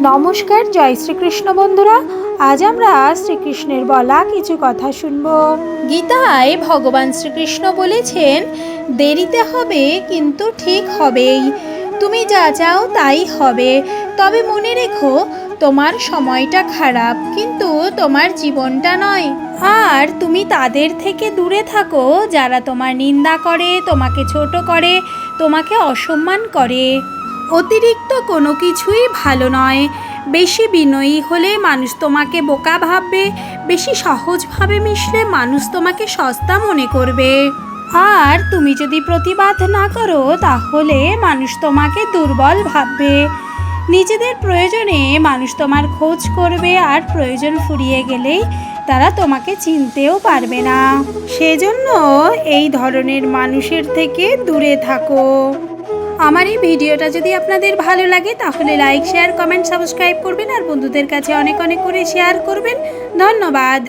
নমস্কার, জয় শ্রীকৃষ্ণ বন্ধুরা। আজ আমরা শ্রীকৃষ্ণের বলা কিছু কথা শুনব। গীতায় ভগবান শ্রীকৃষ্ণ বলেছেন, দেরিতে হবে, কিন্তু ঠিক হবেই। তুমি যা চাও তাই হবে। তবে মনে রেখো, তোমার সময়টা খারাপ, কিন্তু তোমার জীবনটা নয়। আর তুমি তাদের থেকে দূরে থাকো, যারা তোমার নিন্দা করে, তোমাকে ছোট করে, তোমাকে অসম্মান করে। অতিরিক্ত কোনো কিছুই ভালো নয়। বেশি বিনয়ী হলে মানুষ তোমাকে বোকা ভাববে, বেশি সহজভাবে মিশলে মানুষ তোমাকে সস্তা মনে করবে। আর তুমি যদি প্রতিবাদ না করো, তাহলে মানুষ তোমাকে দুর্বল ভাববে। নিজেদের প্রয়োজনে মানুষ তোমার খোঁজ করবে আর প্রয়োজন ফুরিয়ে গেলেই তারা তোমাকে চিনতেও পারবে না। সেজন্য এই ধরনের মানুষের থেকে দূরে থাকো। আমার এই ভিডিওটা যদি আপনাদের ভালো লাগে, তাহলে লাইক শেয়ার কমেন্ট সাবস্ক্রাইব করবেন আর বন্ধুদের কাছে অনেক অনেক করে শেয়ার করবেন। ধন্যবাদ।